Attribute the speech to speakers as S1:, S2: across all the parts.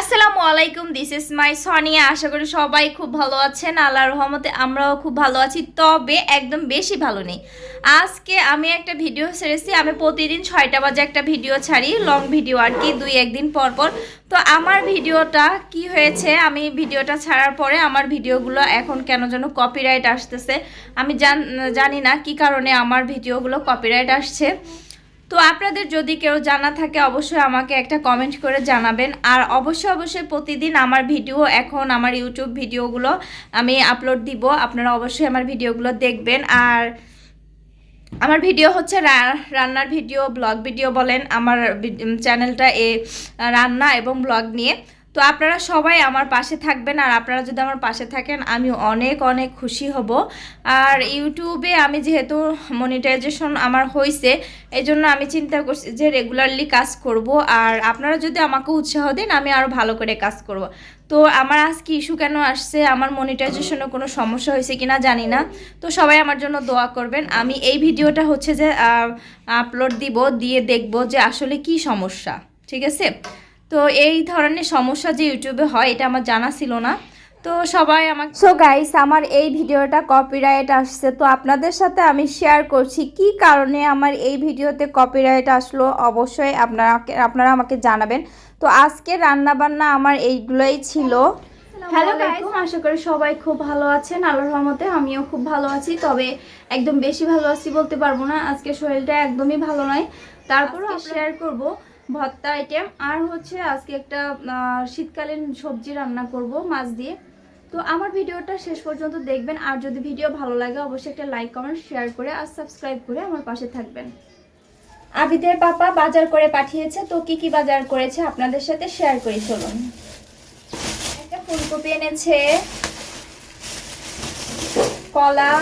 S1: আসসালামু আলাইকুম this is my Sonia আশা করি সবাই খুব ভালো আছেন। আল্লাহর রহমতে আমরাও খুব ভালো আছি, তবে একদম বেশি ভালো নেই। আজকে আমি একটা ভিডিও ছেড়েছি। আমি প্রতিদিন ছয়টা বাজে একটা ভিডিও ছাড়ি লং ভিডিও আর কি, দুই একদিন পর পর। তো আমার ভিডিওটা কি হয়েছে? আমি ভিডিওটা ছাড়ার পরে আমার ভিডিওগুলো এখন কেন যেন কপিরাইট আসতেছে। আমি জানি না কি কারণে আমার ভিডিওগুলো কপিরাইট আসছে। তো আপনাদের যদি কেউ জানা থাকে, অবশ্যই আমাকে একটা কমেন্ট করে জানাবেন। আর অবশ্যই অবশ্যই প্রতিদিন আমার ভিডিও এখন আমার ইউটিউব ভিডিওগুলো আমি আপলোড দিব। আপনারা অবশ্যই আমার ভিডিওগুলো দেখবেন। আর আমার ভিডিও হচ্ছে রান্নার ভিডিও ব্লগ ভিডিও বলেন। আমার চ্যানেলটা এ, রান্না এবং ব্লগ নিয়ে। তো আপনারা সবাই আমার পাশে থাকবেন আর আপনারা যদি আমার পাশে থাকেন, আমি অনেক অনেক খুশি হব। আর ইউটিউবে আমি যেহেতু মনিটাইজেশন আমার হয়েছে এই জন্য আমি চিন্তা করছি যে রেগুলারলি কাজ করব। আর আপনারা যদি আমাকে উৎসাহ দেন, আমি আরও ভালো করে কাজ করব। তো আমার আজকে ইস্যু কেন আসছে? আমার মনিটাইজেশনে কোনো সমস্যা হয়েছে কিনা জানি না। তো সবাই আমার জন্য দোয়া করবেন। আমি এই ভিডিওটা হচ্ছে যে আপলোড দিব, দিয়ে দেখব যে আসলে কি সমস্যা। ঠিক আছে? তো এই ধরনের সমস্যা যে ইউটিউবে হয় এটা আমার জানা ছিল না। তো সবাই আমাকে সো গাইস আমার এই ভিডিওটা কপিরাইট আসছে। তো আপনাদের সাথে আমি শেয়ার করছি কি কারণে আমার এই ভিডিওতে কপিরাইট আসলো। অবশ্যই আপনারা আপনারা আমাকে জানাবেন। তো আজকে রান্না বান্না আমার এইগুলোই ছিল। হ্যালো গাইস আশা করি সবাই খুব ভালো আছেন। আল্লাহর রহমতে আমিও খুব ভালো আছি তবে একদম বেশি ভালো আছি বলতে পারব না। আজকে শরীরটা একদমই ভালো নয়। তারপরও শেয়ার করব। ভর্তা আইটেম আর হচ্ছে আজকে একটা শীতকালীন সবজি রান্না করব, মাছ দিয়ে। তো আমার ভিডিওটা শেষ পর্যন্ত দেখবেন। আর যদি ভিডিও ভালো লাগে, অবশ্যই একটা লাইক কমেন্ট শেয়ার করে আর সাবস্ক্রাইব করে আমার পাশে থাকবেন। আবিদের পাপা বাজার করে পাঠিয়েছে, তো কি কি বাজার করেছে আপনাদের সাথে শেয়ার করি, চলুন। একটা ফুলকপি এনেছে, কলা,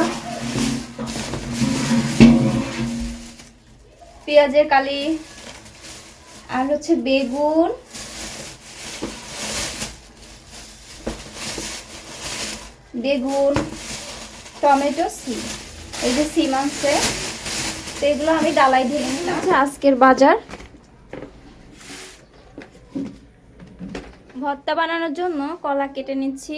S1: পেঁয়াজের কালি আর হচ্ছে বেগুন। বেগুন টমেটো সিম। এই যে সিম তো এগুলো আমি ডালাই ঢেলে নিলাম। আচ্ছা, আজকের বাজার? ভর্তা বানানোর জন্য কলা কেটে নিচ্ছি।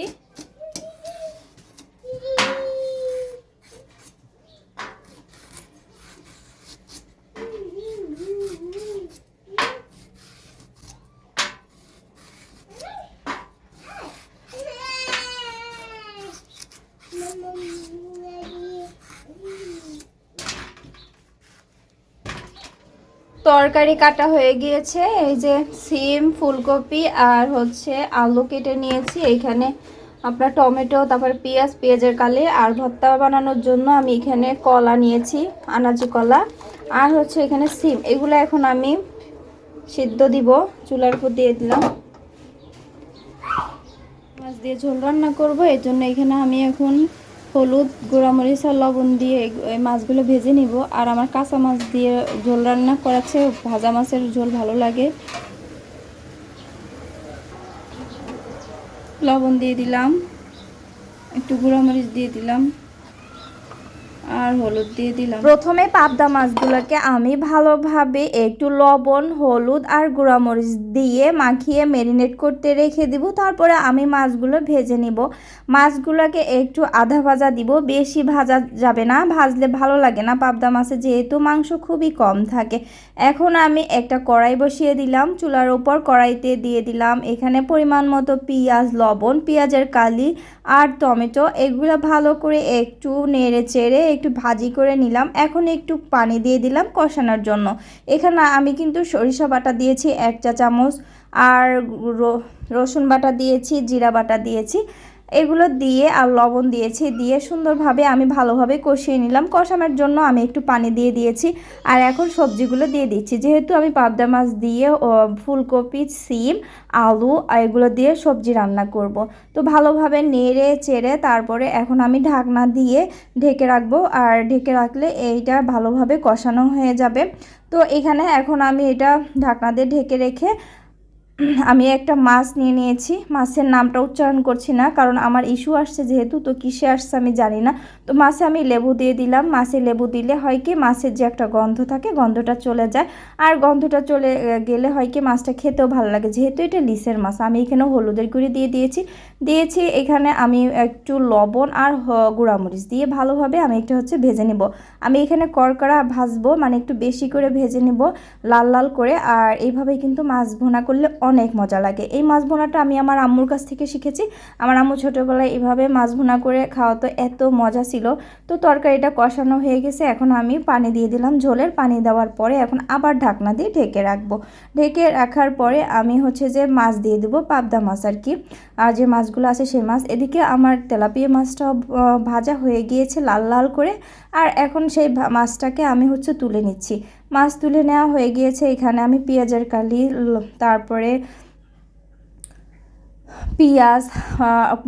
S1: তরকারি কাটা হয়ে গিয়েছে। এই যে সিম, ফুলকপি আর হচ্ছে আলু কেটে নিয়েছি। এইখানে আপনার টমেটো, তারপর পেঁয়াজ, পেঁয়াজের কালি আর ভর্তা বানানোর জন্য আমি এখানে কলা নিয়েছি, আনাজি কলা। আর হচ্ছে এখানে সিম। এগুলো এখন আমি সিদ্ধ দিব। চুলার উপর দিয়ে দিলাম। মাছ দিয়ে ঝোল রান্না করব। এর জন্য এখানে আমি এখন হলুদ, গুঁড়ামরিচ আর লবণ দিয়ে এই- মাছগুলো ভেজে নিব। আর আমার কাঁচা মাছ দিয়ে ঝোল রান্না করাচ্ছে, ভাজা মাছের ঝোল ভালো লাগে। লবণ দিয়ে দিলাম, একটু গুঁড়ামরিচ দিয়ে দিলাম। আর হলুদ দিয়ে দিলাম। প্রথমে পাবদা মাছগুলোকে আমি ভালোভাবে একটু লবণ, হলুদ আর গুঁড়ামরিচ দিয়ে মাখিয়ে ম্যারিনেট করতে রেখে দিব। তারপরে আমি মাছগুলো ভেজে নিব। মাছগুলোকে একটু আধা ভাজা দিব। বেশি ভাজা যাবে না, ভাজলে ভালো লাগে না। পাবদা মাছে যেহেতু মাংস খুবই কম থাকে। এখন আমি একটা কড়াই বসিয়ে দিলাম। চুলার ওপর কড়াইতে দিয়ে দিলাম এখানে পরিমাণ মতো পেঁয়াজ, লবণ, পেঁয়াজের কালি আর টমেটো। এগুলো ভালো করে একটু নেড়ে চেড়ে একটু ভাজি করে নিলাম। এখন একটু পানি দিয়ে দিলাম কষানোর জন্য। এখানে আমি কিন্তু সরিষা বাটা দিয়েছি এক চা চামচ আর রসুন বাটা দিয়েছি, জিরা বাটা দিয়েছি। এগুলো দিয়ে আর লবণ দিয়েছি। দিয়ে সুন্দরভাবে আমি ভালোভাবে কষিয়ে নিলাম। কষানোর জন্য আমি একটু পানি দিয়ে দিয়েছি। আর এখন সবজিগুলো দিয়ে দিচ্ছি। যেহেতু আমি পাবদা মাছ দিয়ে ফুলকপি, সিম, আলু এগুলো দিয়ে সবজি রান্না করব। তো ভালোভাবে নেড়ে চেড়ে তারপরে এখন আমি ঢাকনা দিয়ে ঢেকে রাখব। আর ঢেকে রাখলে এইটা ভালোভাবে কষানো হয়ে যাবে। তো এখানে এখন আমি এটা ঢাকনা দিয়ে ঢেকে রেখে আমি একটা মাছ নিয়ে নিয়েছি। মাছের নামটা উচ্চারণ করছি না, কারণ আমার ইস্যু আসছে যেহেতু, তো কিসে আসছে আমি জানি না। তো মাছে আমি লেবু দিয়ে দিলাম। মাছে লেবু দিলে হয় কি, মাছের যে একটা গন্ধ থাকে, গন্ধটা চলে যায়। আর গন্ধটা চলে গেলে হয় কি, মাছটা খেতেও ভালো লাগে। যেহেতু এটা লিসের মাছ, আমি এখানে হলুদের গুঁড়ি দিয়ে দিয়েছি। দিয়েছি, এখানে আমি একটু লবণ আর গুঁড়ামরিচ দিয়ে ভালোভাবে আমি একটু হচ্ছে ভেজে নিব। আমি এখানে করকরা ভাজবো মানে একটু বেশি করে ভেজে নিব, লাল লাল করে। আর এইভাবে কিন্তু মাছ ভোনা করলে অনেক মজা লাগে। এই মাছ ভোনাটা আমি আমার আম্মুর কাছ থেকে শিখেছি। আমার আম্মু ছোটোবেলায় এভাবে মাছ ভোনা করে খাওয়া তো এত মজা ছিল। তো তরকারিটা কষানো হয়ে গেছে এখন আমি পানি দিয়ে দিলাম ঝোলের। পানি দেওয়ার পরে এখন আবার ঢাকনা দিয়ে ঢেকে রাখব। ঢেকে রাখার পরে আমি হচ্ছে যে মাছ দিয়ে দেবো পাবদা মাছ আর কি। আর যে মাছগুলো আছে সেই মাছ। এদিকে আমার তেলাপিয়া মাছটাও আহ, ভাজা হয়ে গিয়েছে লাল লাল করে। আর এখন সেই মাছটাকে আমি হচ্ছে তুলে নিচ্ছি। মাছ তুলে নেওয়া হয়ে গিয়েছে। এখানে আমি পেঁয়াজের কালি তারপরে পেঁয়াজ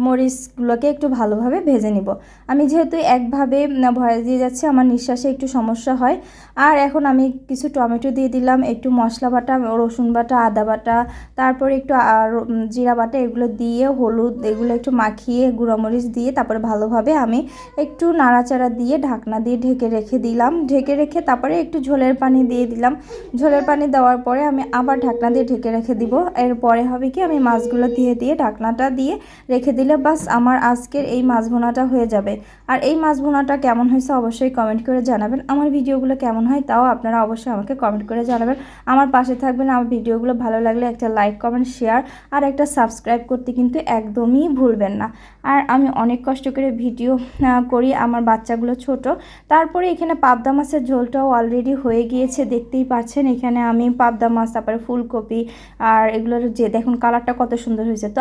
S1: মরিচগুলোকে একটু ভালোভাবে ভেজে নিব। আমি যেহেতু একভাবে ভয় দিয়ে যাচ্ছে, আমার নিঃশ্বাসে একটু সমস্যা হয়। আর এখন আমি কিছু টমেটো দিয়ে দিলাম, একটু মশলা বাটা, রসুন বাটা, আদা বাটা, তারপরে একটু জিরা বাটা, এগুলো দিয়ে হলুদ, এগুলো একটু মাখিয়ে গুঁড়োমরিচ দিয়ে তারপরে ভালোভাবে আমি একটু নাড়াচাড়া দিয়ে ঢাকনা দিয়ে ঢেকে রেখে দিলাম। ঢেকে রেখে তারপরে একটু ঝোলের পানি দিয়ে দিলাম। ঝোলের পানি দেওয়ার পরে আমি আবার ঢাকনা দিয়ে ঢেকে রেখে দিব। এরপরে হবে কি, আমি মাছগুলো দিয়ে দিয়ে ঢাকনাটা দিয়ে রেখে দিলে বাস আমার আজকের এই মাছ ভোনাটা হয়ে যাবে। আর এই মাছ ভোনাটা কেমন হয়েছে অবশ্যই কমেন্ট করে জানাবেন। আমার ভিডিওগুলো কেমন হয় তাও আপনারা অবশ্যই আমাকে কমেন্ট করে জানাবেন। আমার পাশে থাকবেন, আমার ভিডিওগুলো ভালো লাগলে একটা লাইক কমেন্ট শেয়ার আর একটা সাবস্ক্রাইব করতে কিন্তু একদমই ভুলবেন না। আর আমি অনেক কষ্ট করে ভিডিও করি আমার বাচ্চাগুলো ছোট। তারপরে এখানে পাবদা মাছের ঝোলটাও অলরেডি হয়ে গিয়েছে, দেখতেই পাচ্ছেন। এখানে আমি পাবদা মাছ, তারপরে ফুলকপি আর এগুলোর যে দেখুন কালারটা কত সুন্দর হয়েছে। তো